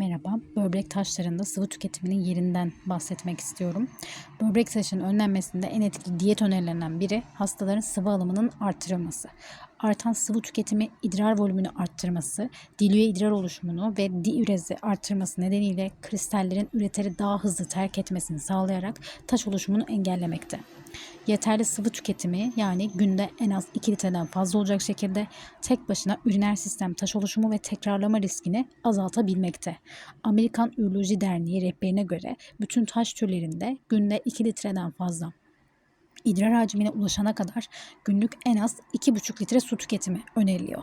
Merhaba, böbrek taşlarında sıvı tüketiminin yerinden bahsetmek istiyorum. Böbrek taşının önlenmesinde en etkili diyet önerilerinden biri hastaların sıvı alımının artırılması. Artan sıvı tüketimi idrar volümünü arttırması, dilüye idrar oluşumunu ve diürezi arttırması nedeniyle kristallerin üreteri daha hızlı terk etmesini sağlayarak taş oluşumunu engellemekte. Yeterli sıvı tüketimi yani günde en az 2 litreden fazla olacak şekilde tek başına üriner sistem taş oluşumu ve tekrarlama riskini azaltabilmekte. Amerikan Üroloji Derneği rehberine göre bütün taş türlerinde günde 2 litreden fazla idrar hacmine ulaşana kadar günlük en az 2,5 litre su tüketimi öneriliyor.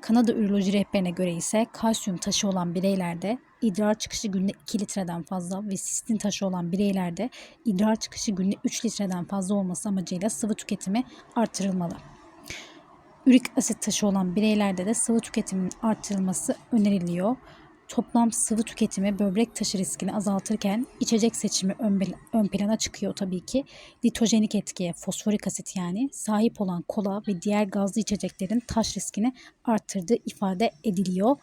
Kanada Üroloji rehberine göre ise kalsiyum taşı olan bireylerde idrar çıkışı günde 2 litreden fazla ve sistin taşı olan bireylerde idrar çıkışı günde 3 litreden fazla olması amacıyla sıvı tüketimi artırılmalı. Ürik asit taşı olan bireylerde de sıvı tüketiminin artırılması öneriliyor. Toplam sıvı tüketimi böbrek taşı riskini azaltırken içecek seçimi ön, ön plana çıkıyor tabii ki. Litojenik etkiye, fosforik asit yani sahip olan kola ve diğer gazlı içeceklerin taş riskini arttırdığı ifade ediliyor.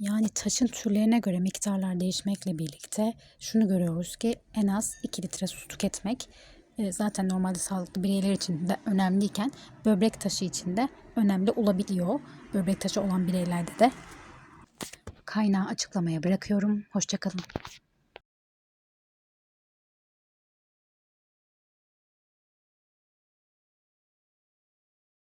Yani taşın türlerine göre miktarlar değişmekle birlikte şunu görüyoruz ki en az 2 litre su tüketmek e, zaten normalde sağlıklı bireyler için de önemliyken böbrek taşı için de önemli olabiliyor. Böbrek taşı olan bireylerde de kaynağı açıklamaya bırakıyorum. Hoşçakalın.